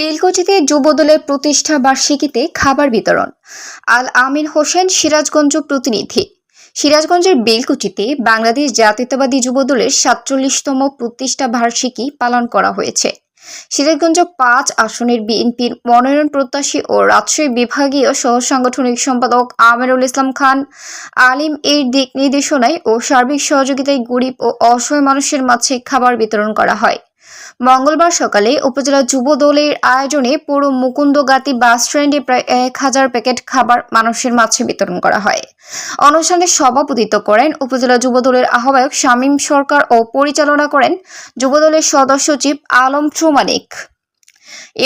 বেলকুচিতে যুবদলের প্রতিষ্ঠা বার্ষিকীতে খাবার বিতরণ। আল আমিন হোসেন সিরাজগঞ্জ প্রতিনিধি। সিরাজগঞ্জের বেলকুচিতে বাংলাদেশ জাতীয়তাবাদী যুবদলের সাতচল্লিশতম প্রতিষ্ঠা বার্ষিকী পালন করা হয়েছে। সিরাজগঞ্জ পাঁচ আসনের বিএনপির মনোনয়ন প্রত্যাশী ও রাজশাহী বিভাগীয় সহ সাংগঠনিক সম্পাদক আমিরুল ইসলাম খান, আলিম এর দিক নির্দেশনায় ও সার্বিক সহযোগিতায় গরিব ও অসহায় মানুষের মাঝে খাবার বিতরণ করা হয়। মঙ্গলবার সকালে উপজেলা যুব দলের আয়োজনে পুরো মুকুন্দগাতি বাস স্ট্যান্ডে প্রায় এক হাজার প্যাকেট খাবার মানুষের মাঝে বিতরণ করা হয়। অনুষ্ঠানে সভাপতিত্ব করেন উপজেলা যুব দলের আহ্বায়ক শামীম সরকার ও পরিচালনা করেন যুবদলের সদস্য সচিব আলম চুমানিক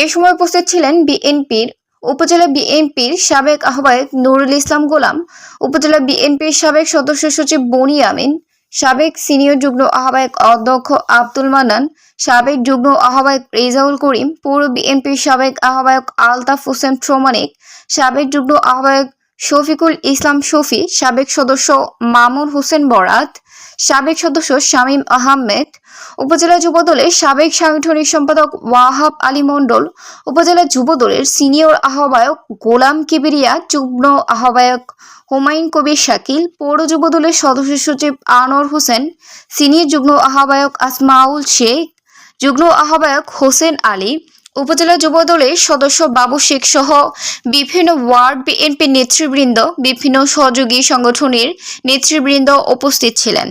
এ সময় উপস্থিত ছিলেন বিএনপির, উপজেলা বিএনপির সাবেক আহ্বায়ক নুরুল ইসলাম গোলাম, উপজেলা বিএনপির সাবেক সদস্য সচিব বনি আমিন সাবেক সিনিয়র যুগ্ম আহ্বায়ক অধ্যক্ষ আব্দুল মান্নান, সাবেক যুগ্ম আহ্বায়ক রেজাউল করিম পৌর বিএনপির সাবেক আহ্বায়ক আলতাফ হোসেন প্রমাণিক সাবেক যুগ্ম আহ্বায়ক শফিকুল ইসলাম শফি, সাবেক সদস্য মামুন হোসেন বরাত, সাবেক সদস্য শামীম আহমেদ, উপজেলা যুবদলের সাবেক সাংগঠনিক সম্পাদক ওয়াহাব আলী মণ্ডল, উপজেলা যুবদলের সিনিয়র আহ্বায়ক গোলাম কিবিরিয়া, যুগ্ম আহ্বায়ক হুমায়ুন কবির শাকিল, পৌর যুবদলের সদস্য সচিব আনোয়ার হোসেন, সিনিয়র যুগ্ম আহ্বায়ক আসমাউল শেখ, যুগ্ম আহ্বায়ক হোসেন আলী উপজেলা যুব দলের সদস্য বাবু শেখ সহ বিভিন্ন ওয়ার্ড বিএনপি নেতৃবৃন্দ, বিভিন্ন সহযোগী সংগঠনের নেতৃবৃন্দ উপস্থিত ছিলেন।